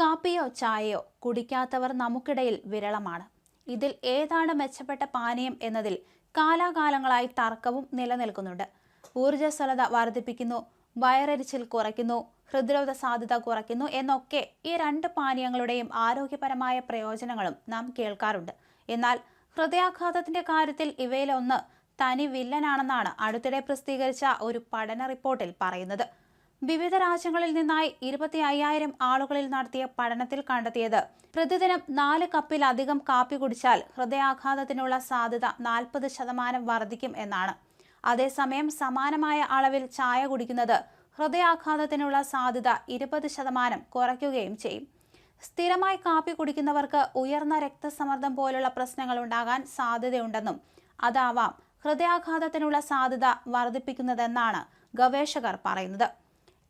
കാപ്പിയോ ചായയോ കുടിക്കാത്തവർ നമുക്കിടയിൽ വിരളമാണ്. ഇതിൽ ഏതാണ് മെച്ചപ്പെട്ട പാനീയം എന്നതിൽ കാലാകാലങ്ങളായി തർക്കവും നിലനിൽക്കുന്നുണ്ട്. ഊർജസ്വലത വർദ്ധിപ്പിക്കുന്നു വയറരിച്ചിൽ കുറയ്ക്കുന്നു ഹൃദ്രോഗ സാധ്യത കുറയ്ക്കുന്നു എന്നൊക്കെ ഈ രണ്ട് പാനീയങ്ങളുടെയും ആരോഗ്യപരമായ പ്രയോജനങ്ങളും നാം കേൾക്കാറുണ്ട്. എന്നാൽ ഹൃദയാഘാതത്തിന്റെ കാര്യത്തിൽ ഇവയിലൊന്ന് തനി വില്ലനാണെന്നാണ് അടുത്തിടെ പ്രസിദ്ധീകരിച്ച ഒരു പഠന റിപ്പോർട്ടിൽ പറയുന്നത്. വിവിധ രാജ്യങ്ങളിൽ നിന്നായി ഇരുപത്തി അയ്യായിരം ആളുകളിൽ നടത്തിയ പഠനത്തിൽ കണ്ടെത്തിയത്. പ്രതിദിനം നാല് കപ്പിലധികം കാപ്പി കുടിച്ചാൽ ഹൃദയാഘാതത്തിനുള്ള സാധ്യത നാൽപ്പത് ശതമാനം വർദ്ധിക്കും എന്നാണ്. അതേസമയം സമാനമായ അളവിൽ ചായ കുടിക്കുന്നത് ഹൃദയാഘാതത്തിനുള്ള സാധ്യത ഇരുപത് ശതമാനം കുറയ്ക്കുകയും ചെയ്യും. സ്ഥിരമായി കാപ്പി കുടിക്കുന്നവർക്ക് ഉയർന്ന രക്തസമ്മർദ്ദം പോലുള്ള പ്രശ്നങ്ങൾ ഉണ്ടാകാൻ സാധ്യതയുണ്ടെന്നും അതാവാം ഹൃദയാഘാതത്തിനുള്ള സാധ്യത വർദ്ധിപ്പിക്കുന്നതെന്നാണ് ഗവേഷകർ പറയുന്നത്.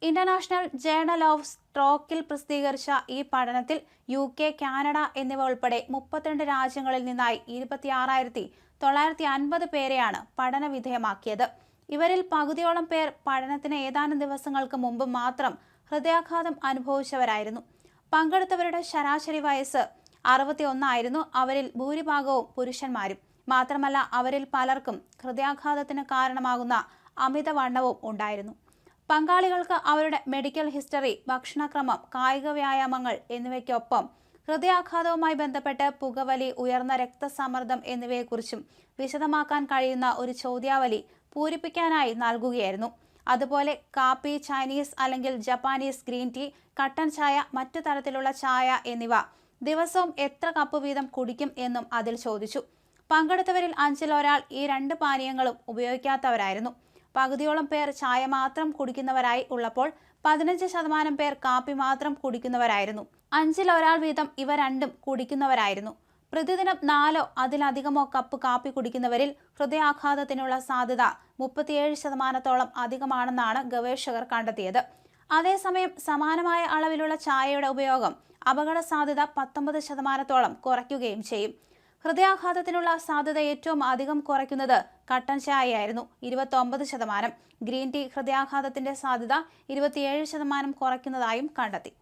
ഇന്റർനാഷണൽ ജേണൽ ഓഫ് സ്ട്രോക്കിൽ പ്രസിദ്ധീകരിച്ച ഈ പഠനത്തിൽ യു കെ കാനഡ എന്നിവ ഉൾപ്പെടെ മുപ്പത്തിരണ്ട് രാജ്യങ്ങളിൽ നിന്നായി ഇരുപത്തിയാറായിരത്തി തൊള്ളായിരത്തി അൻപത് പേരെയാണ് പഠന വിധേയമാക്കിയത്. ഇവരിൽ പകുതിയോളം പേർ പഠനത്തിന് ഏതാനും ദിവസങ്ങൾക്ക് മുമ്പ് മാത്രം ഹൃദയാഘാതം അനുഭവിച്ചവരായിരുന്നു. പങ്കെടുത്തവരുടെ ശരാശരി വയസ്സ് അറുപത്തി ഒന്നായിരുന്നു അവരിൽ ഭൂരിഭാഗവും പുരുഷന്മാരും. മാത്രമല്ല അവരിൽ പലർക്കും ഹൃദയാഘാതത്തിന് കാരണമാകുന്ന അമിതവണ്ണവും ഉണ്ടായിരുന്നു. പങ്കാളികൾക്ക് അവരുടെ മെഡിക്കൽ ഹിസ്റ്ററി ഭക്ഷണക്രമം കായിക വ്യായാമങ്ങൾ എന്നിവയ്ക്കൊപ്പം ഹൃദയാഘാതവുമായി ബന്ധപ്പെട്ട് പുകവലി ഉയർന്ന രക്തസമ്മർദ്ദം എന്നിവയെക്കുറിച്ചും വിശദമാക്കാൻ കഴിയുന്ന ഒരു ചോദ്യാവലി പൂരിപ്പിക്കാനായി നൽകുകയായിരുന്നു. അതുപോലെ കാപ്പി ചൈനീസ് അല്ലെങ്കിൽ ജപ്പാനീസ് ഗ്രീൻ ടീ കട്ടൻ ചായ മറ്റു തരത്തിലുള്ള ചായ എന്നിവ ദിവസവും എത്ര കപ്പ് വീതം കുടിക്കും എന്നും അതിൽ ചോദിച്ചു. പങ്കെടുത്തവരിൽ അഞ്ചിലൊരാൾ ഈ രണ്ട് പാനീയങ്ങളും ഉപയോഗിക്കാത്തവരായിരുന്നു. പകുതിയോളം പേർ ചായ മാത്രം കുടിക്കുന്നവരായി ഉള്ളപ്പോൾ പതിനഞ്ച് ശതമാനം പേർ കാപ്പി മാത്രം കുടിക്കുന്നവരായിരുന്നു. അഞ്ചിൽ ഒരാൾ വീതം ഇവ രണ്ടും കുടിക്കുന്നവരായിരുന്നു. പ്രതിദിനം നാലോ അതിലധികമോ കപ്പ് കാപ്പി കുടിക്കുന്നവരിൽ ഹൃദയാഘാതത്തിനുള്ള സാധ്യത മുപ്പത്തിയേഴ് ശതമാനത്തോളം അധികമാണെന്നാണ് ഗവേഷകർ കണ്ടെത്തിയത്. അതേസമയം സമാനമായ അളവിലുള്ള ചായയുടെ ഉപയോഗം അപകട സാധ്യത പത്തൊമ്പത് ശതമാനത്തോളം കുറയ്ക്കുകയും ചെയ്യും. ഹൃദയാഘാതത്തിനുള്ള സാധ്യത ഏറ്റവും അധികം കുറയ്ക്കുന്നത് കട്ടൻ ചായയായിരുന്നു ഇരുപത്തി ഒമ്പത് ശതമാനം. ഗ്രീൻ ടീ ഹൃദയാഘാതത്തിന്റെ സാധ്യത ഇരുപത്തിയേഴ് ശതമാനം കുറയ്ക്കുന്നതായും കണ്ടെത്തി.